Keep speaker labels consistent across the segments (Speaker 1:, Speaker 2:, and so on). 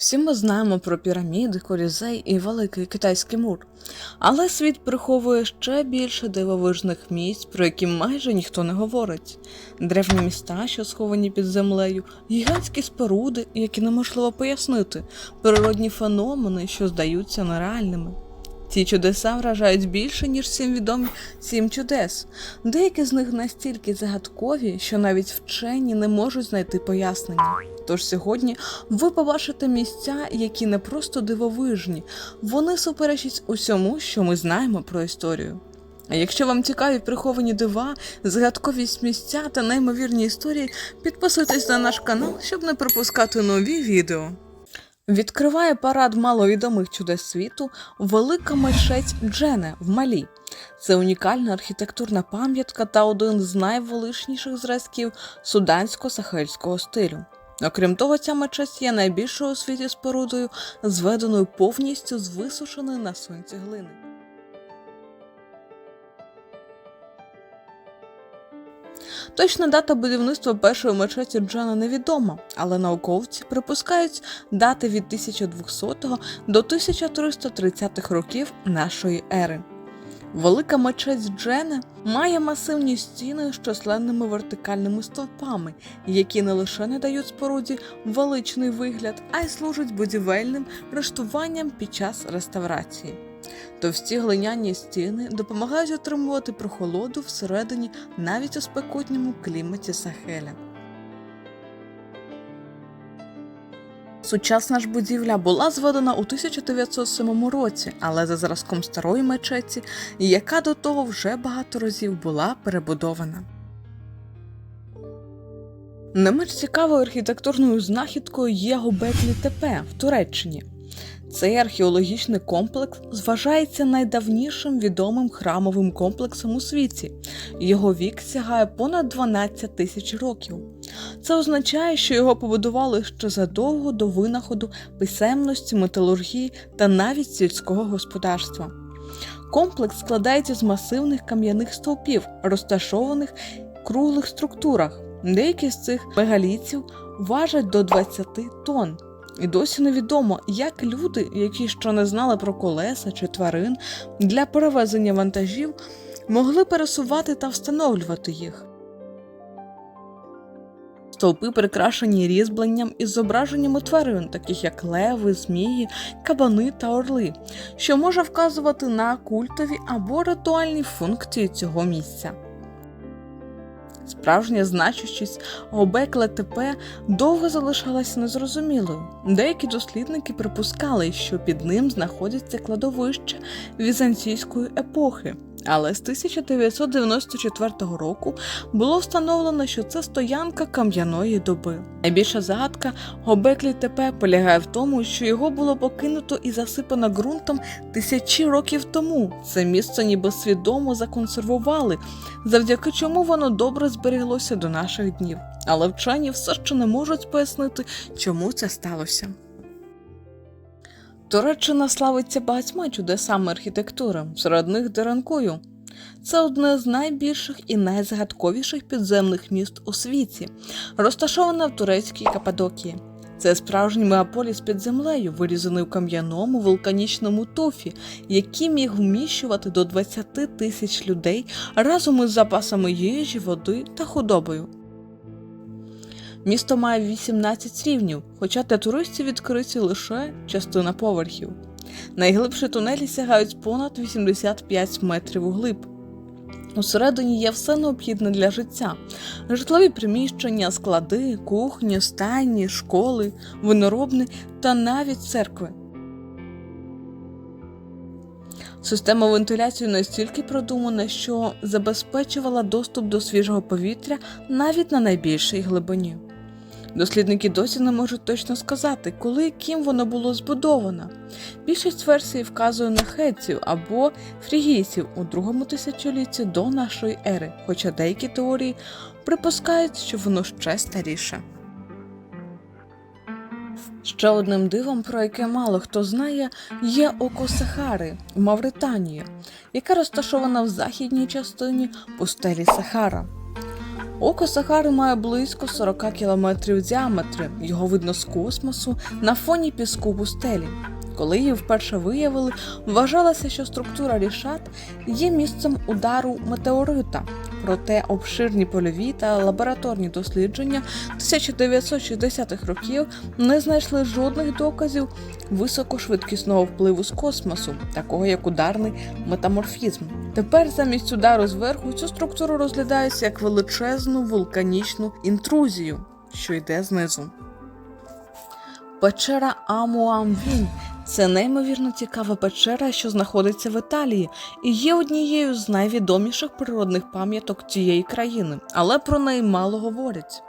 Speaker 1: Всі ми знаємо про піраміди, корізей і великий китайський мур. Але світ приховує ще більше дивовижних місць, про які майже ніхто не говорить. Древні міста, що сховані під землею, гігантські споруди, які неможливо пояснити, природні феномени, що здаються нереальними. Ці чудеса вражають більше, ніж сім відомі сім чудес. Деякі з них настільки загадкові, що навіть вчені не можуть знайти пояснення. Тож сьогодні ви побачите місця, які не просто дивовижні, вони суперечать усьому, що ми знаємо про історію. А якщо вам цікаві приховані дива, загадковість місця та неймовірні історії, підписуйтесь на наш канал, щоб не пропускати нові відео. Відкриває парад маловідомих чудес світу велика мешець Джене в Малі. Це унікальна архітектурна пам'ятка та один з найвеличніших зразків судансько-сахельського стилю. Окрім того, ця мечеть є найбільшою у світі спорудою, зведеною повністю з висушеної на сонці глини. Точна дата будівництва першої мечеті Джана невідома, але науковці припускають дати від 1200 до 1330 років нашої ери. Велика мечеть Джене має масивні стіни з численними вертикальними стовпами, які не лише не дають споруді величний вигляд, а й служать будівельним рештуванням під час реставрації. Товсті глиняні стіни допомагають отримувати прохолоду всередині навіть у спекотньому кліматі Сахеля. Сучасна ж будівля була зведена у 1907 році, але за зразком старої мечеті, яка до того вже багато разів була перебудована. Не менш цікавою архітектурною знахідкою є Гобеклі Тепе в Туреччині. Цей археологічний комплекс вважається найдавнішим відомим храмовим комплексом у світі. Його вік сягає понад 12 тисяч років. Це означає, що його побудували ще задовго до винаходу писемності, металургії та навіть сільського господарства. Комплекс складається з масивних кам'яних стовпів, розташованих в круглих структурах. Деякі з цих мегалітів важать до 20 тонн. І досі невідомо, як люди, які ще не знали про колеса чи тварин, для перевезення вантажів могли пересувати та встановлювати їх. Стовпи прикрашені різьбленням із зображеннями тварин, таких як леви, змії, кабани та орли, що може вказувати на культові або ритуальні функції цього місця. Справжня значущість Гобекла ТП довго залишалася незрозумілою. Деякі дослідники припускали, що під ним знаходяться кладовище візантійської епохи. Але з 1994 року було встановлено, що це стоянка кам'яної доби. Найбільша загадка Гобеклі ТП полягає в тому, що його було покинуто і засипано ґрунтом тисячі років тому. Це місце ніби свідомо законсервували, завдяки чому воно добре зберіглося до наших днів. Але вчені все ще не можуть пояснити, чому це сталося. Туреччина славиться багатьма чудесами архітектури, серед них Деранкою. Це одне з найбільших і найзагадковіших підземних міст у світі, розташоване в турецькій Каппадокії. Це справжній мегаполіс під землею, вирізаний у кам'яному вулканічному туфі, який міг вміщувати до 20 тисяч людей разом із запасами їжі, води та худобою. Місто має 18 рівнів, хоча для туристів відкриті лише частина поверхів. Найглибші тунелі сягають понад 85 метрів у глиб. Усередині є все необхідне для життя: житлові приміщення, склади, кухні, стайні, школи, виноробни та навіть церкви. Система вентиляції настільки продумана, що забезпечувала доступ до свіжого повітря навіть на найбільшій глибині. Дослідники досі не можуть точно сказати, коли і ким воно було збудовано. Більшість версій вказує на хетців або фрігійців у другому тисячолітті до нашої ери, хоча деякі теорії припускають, що воно ще старіше. Ще одним дивом, про яке мало хто знає, є око Сахари в Мавританії, яке розташоване в західній частині пустелі Сахара. Око Сахари має близько 40 кілометрів в. Його видно з космосу на фоні піску пустелі. Коли її вперше виявили, вважалося, що структура рішат є місцем удару метеорита. Проте обширні польові та лабораторні дослідження 1960-х років не знайшли жодних доказів високошвидкісного впливу з космосу, такого як ударний метаморфізм. Тепер замість удару зверху цю структуру розглядається як величезну вулканічну інтрузію, що йде знизу. Печера Амуамвінь це неймовірно цікава печера, що знаходиться в Італії, і є однією з найвідоміших природних пам'яток цієї країни, але про неї мало говорять.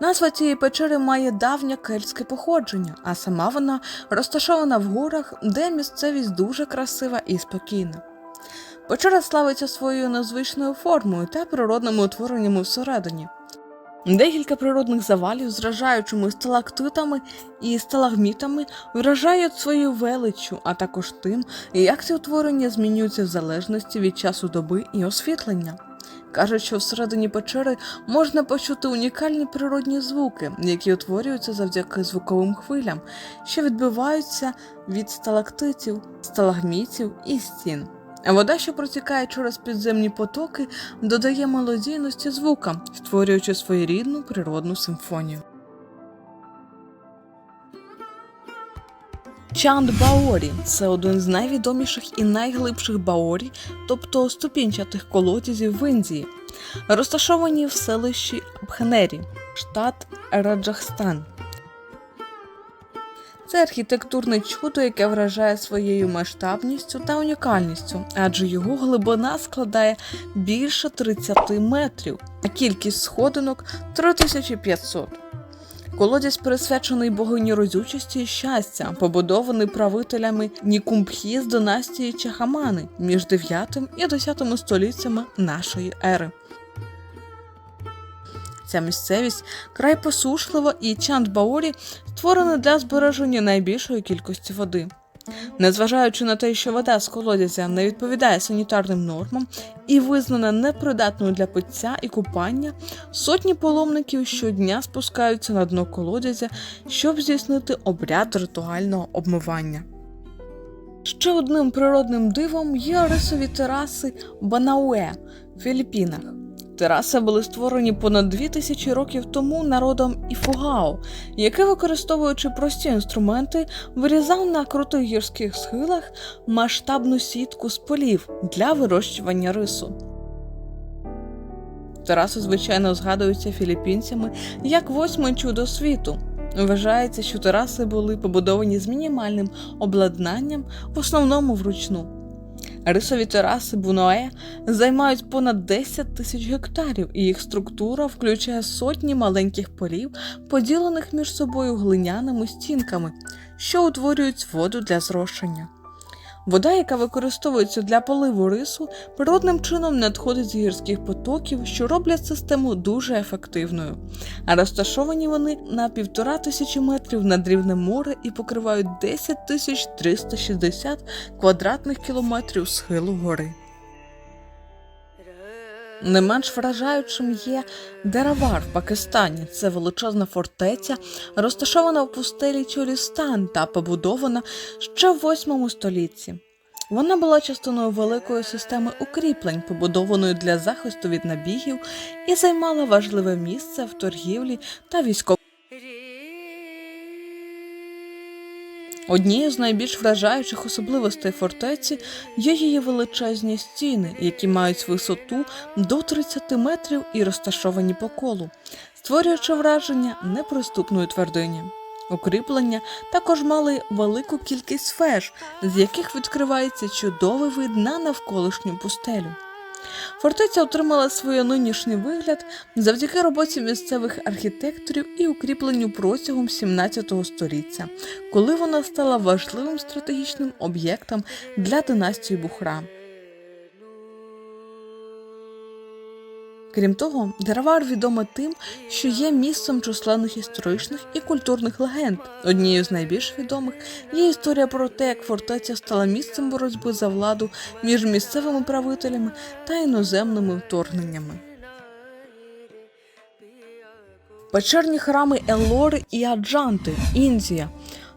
Speaker 1: Назва цієї печери має давнє кельтське походження, а сама вона розташована в горах, де місцевість дуже красива і спокійна. Печера славиться своєю незвичною формою та природними утвореннями всередині. Декілька природних завалів з вражаючими сталактитами і сталагмітами вражають своєю величчю, а також тим, як ці утворення змінюються в залежності від часу доби і освітлення. Кажуть, що всередині печери можна почути унікальні природні звуки, які утворюються завдяки звуковим хвилям, що відбиваються від сталактитів, сталагмітів і стін. Вода, що протікає через підземні потоки, додає мелодійності звукам, створюючи своєрідну природну симфонію. Чанд Баорі це один з найвідоміших і найглибших баорі, тобто ступінчатих колодязів в Індії, розташовані в селищі Абхенері, штат Раджахстан. Це архітектурне чудо, яке вражає своєю масштабністю та унікальністю, адже його глибина складає більше 30 метрів, а кількість сходинок 3500. Колодязь присвячений богині розючості і щастя, побудований правителями Нікумбхі з династії Чахамани між 9 і 10 століттями нашої ери. Ця місцевість край посушлива і Чандбаорі створена для збереження найбільшої кількості води. Незважаючи на те, що вода з колодязя не відповідає санітарним нормам і визнана непридатною для пиття і купання, сотні паломників щодня спускаються на дно колодязя, щоб здійснити обряд ритуального обмивання. Ще одним природним дивом є рисові тераси Банауе в Філіппінах. Тераси були створені понад 2000 років тому народом Іфугао, який, використовуючи прості інструменти, вирізав на крутих гірських схилах масштабну сітку з полів для вирощування рису. Тераси, звичайно, згадуються філіппінцями як восьме чудо світу. Вважається, що тераси були побудовані з мінімальним обладнанням, в основному вручну. Рисові тераси Буноє займають понад 10 тисяч гектарів, і їх структура включає сотні маленьких полів, поділених між собою глиняними стінками, що утворюють воду для зрошення. Вода, яка використовується для поливу рису, природним чином надходить з гірських потоків, що роблять систему дуже ефективною. А розташовані вони на півтора тисячі метрів над рівнем моря і покривають 10 тисяч 360 квадратних кілометрів схилу гори. Не менш вражаючим є Деравар в Пакистані. Це величезна фортеця, розташована в пустелі Тюрістан та побудована ще в 8 столітті. Вона була частиною великої системи укріплень, побудованої для захисту від набігів, і займала важливе місце в торгівлі та військовій. Однією з найбільш вражаючих особливостей фортеці є її величезні стіни, які мають висоту до 30 метрів і розташовані по колу, створюючи враження неприступної твердині. Укріплення також мали велику кількість веж, з яких відкривається чудовий вид на навколишню пустелю. Фортеця отримала свій нинішній вигляд завдяки роботі місцевих архітекторів і укріпленню протягом 17 століття, коли вона стала важливим стратегічним об'єктом для династії Бухра. Крім того, Деравар відома тим, що є місцем численних історичних і культурних легенд. Однією з найбільш відомих є історія про те, як фортеця стала місцем боротьби за владу між місцевими правителями та іноземними вторгненнями. Печерні храми Еллори і Аджанти, Індія.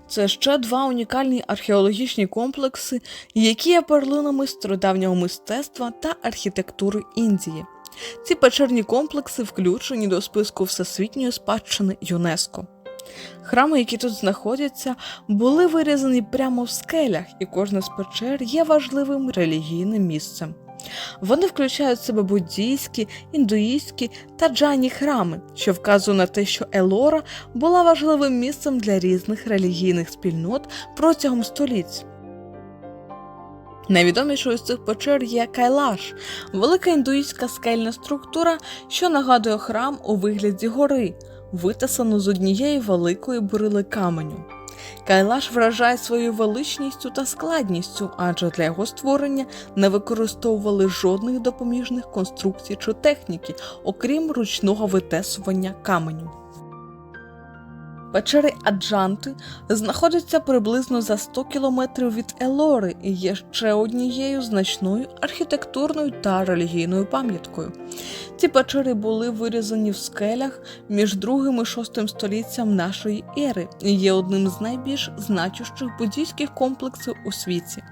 Speaker 1: Це ще два унікальні археологічні комплекси, які є перлинами стародавнього мистецтва та архітектури Індії. Ці печерні комплекси включені до списку Всесвітньої спадщини ЮНЕСКО. Храми, які тут знаходяться, були вирізані прямо в скелях, і кожна з печер є важливим релігійним місцем. Вони включають в себе буддійські, індуїстські та джайні храми, що вказує на те, що Елора була важливим місцем для різних релігійних спільнот протягом століть. Найвідомішою з цих печер є Кайлаш, велика індуїстська скельна структура, що нагадує храм у вигляді гори, витисану з однієї великої бурили каменю. Кайлаш вражає своєю величністю та складністю, адже для його створення не використовували жодних допоміжних конструкцій чи техніки, окрім ручного витесування каменю. Печери Аджанти знаходяться приблизно за 100 кілометрів від Елори і є ще однією значною архітектурною та релігійною пам'яткою. Ці печери були вирізані в скелях між другим і шостим століттям нашої ери і є одним з найбільш значущих буддійських комплексів у світі.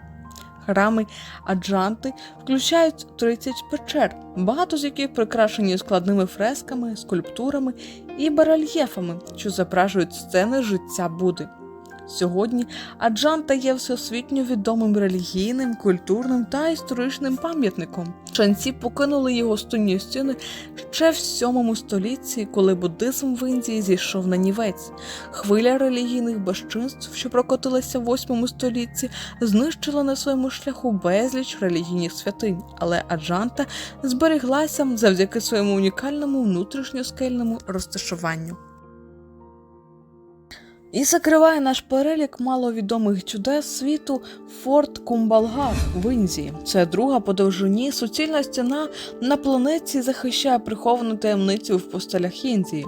Speaker 1: Храми Аджанти включають 30 печер, багато з яких прикрашені складними фресками, скульптурами і барельєфами, що зображують сцени життя Буди. Сьогодні Аджанта є всесвітньо відомим релігійним, культурним та історичним пам'ятником. Ченці покинули його стунні стіни ще в 7 столітті, коли буддизм в Індії зійшов на нівець. Хвиля релігійних безчинств, що прокотилася в 8 столітті, знищила на своєму шляху безліч релігійних святинь, але Аджанта зберіглася завдяки своєму унікальному внутрішньоскельному розташуванню. І закриває наш перелік маловідомих чудес світу Форт Кумбалгар в Індії. Це друга по довжині суцільна стіна на планеті захищає приховану таємницю в постелях Індії.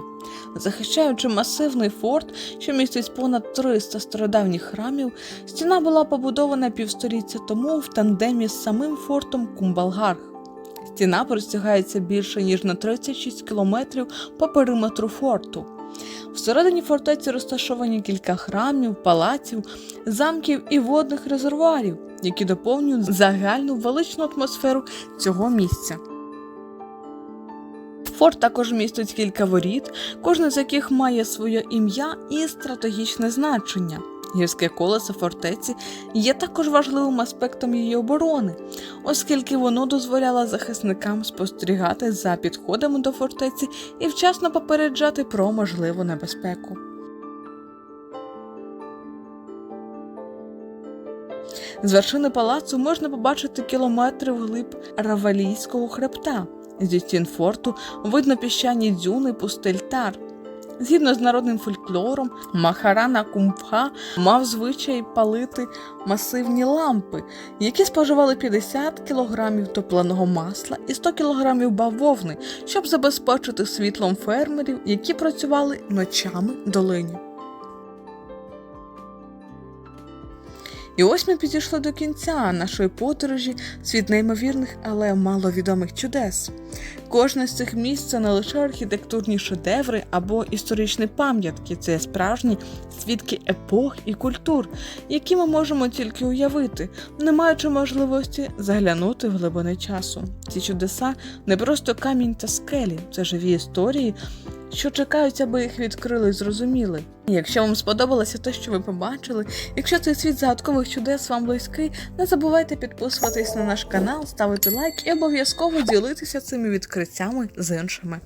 Speaker 1: Захищаючи масивний форт, що містить понад 300 стародавніх храмів, стіна була побудована півстоліття тому в тандемі з самим фортом Кумбалгарх. Стіна простягається більше ніж на 36 кілометрів по периметру форту. Всередині фортеці розташовані кілька храмів, палаців, замків і водних резервуарів, які доповнюють загальну величну атмосферу цього місця. Форт також містить кілька воріт, кожне з яких має своє ім'я і стратегічне значення. Гірське колесо фортеці є також важливим аспектом її оборони, оскільки воно дозволяло захисникам спостерігати за підходами до фортеці і вчасно попереджати про можливу небезпеку. З вершини палацу можна побачити кілометри вглиб Равалійського хребта. Зі стін форту видно піщані дюни пустель Тар. Згідно з народним фольклором, Махарана Кумпха мав звичай палити масивні лампи, які споживали 50 кг топленого масла і 100 кг бавовни, щоб забезпечити світлом фермерів, які працювали ночами долині. І ось ми підійшли до кінця нашої подорожі світ неймовірних, але маловідомих чудес. Кожне з цих місць це не лише архітектурні шедеври або історичні пам'ятки, це справжні свідки епох і культур, які ми можемо тільки уявити, не маючи можливості заглянути в глибини часу. Ці чудеса не просто камінь та скелі, це живі історії, що чекають, аби їх відкрили і зрозуміли. Якщо вам сподобалося те, що ви побачили, якщо цей світ загадкових чудес вам близький, не забувайте підписуватись на наш канал, ставити лайк і обов'язково ділитися цими відкриттями з іншими.